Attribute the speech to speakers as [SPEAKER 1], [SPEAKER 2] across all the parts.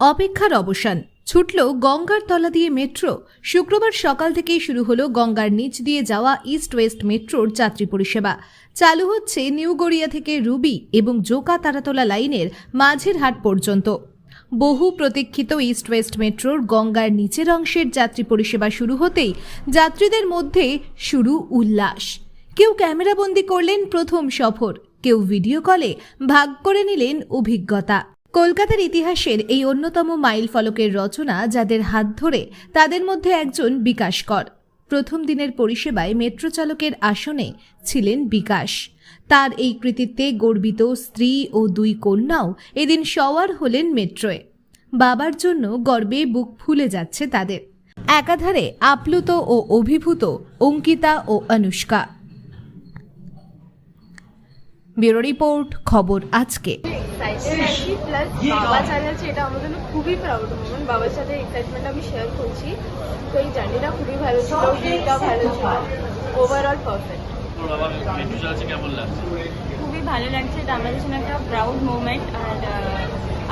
[SPEAKER 1] অপেক্ষার অবসান। ছুটল গঙ্গার তলা দিয়ে মেট্রো। শুক্রবার সকাল থেকেই শুরু হলো গঙ্গার নিচ দিয়ে যাওয়া ইস্ট ওয়েস্ট মেট্রোর যাত্রী পরিষেবা। চালু হচ্ছে নিউ গড়িয়া থেকে রুবি এবং জোকা তারাতলা লাইনের মাঝের হাট পর্যন্ত। বহু প্রতীক্ষিত ইস্ট ওয়েস্ট মেট্রোর গঙ্গার নিচের অংশের যাত্রী পরিষেবা শুরু হতেই যাত্রীদের মধ্যে শুরু উল্লাস। কেউ ক্যামেরাবন্দি করলেন প্রথম সফর। কেউ ভিডিও কলে ভাগ করে নিলেন অভিজ্ঞতা। কলকাতার ইতিহাসের এই অন্যতম মাইল ফলকের রচনা যাদের হাত ধরে, তাদের মধ্যে একজন বিকাশ কর প্রথম দিনের পরিষেবায় মেট্রো চালকের আসনে ছিলেন বিকাশ। তার এই কৃতিত্বে গর্বিত স্ত্রী ও দুই কন্যাও এদিন সওয়ার হলেন মেট্রোয়। বাবার জন্য গর্বে বুক ফুলে যাচ্ছে তাদের। একাধারে আপ্লুত ও অভিভূত অঙ্কিতা ও অনুষ্কা। ব্যুরো রিপোর্ট খবর আজকে।
[SPEAKER 2] বাবা চালাচ্ছে এটা আমার জন্য খুবই প্রাউড মোমেন্ট বাবার সাথে এক্সাইটমেন্ট আমি শেয়ার করছি। তো এই জার্নিটা খুবই ভালো ছিল ভালো ছিল। ওভারঅল পারফেক্ট
[SPEAKER 3] খুবই ভালো লাগছে এটা আমাদের জন্য একটা প্রাউড মোমেন্ট আর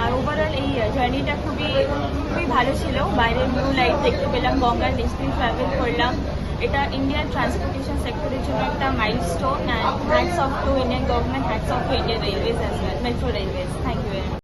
[SPEAKER 3] আর ওভারঅল এই জার্নিটা খুবই খুবই ভালো ছিল। বাইরের নিউ লাইফ দেখতে পেলাম গঙ্গার নেক্সট ট্রাভেল করলাম। এটা ইন্ডিয়ার ট্রান্সপোর্টেশন সেক্টরের জন্য একটা milestone and hats off to Indian government hats off to Indian railways as well metro railways thank you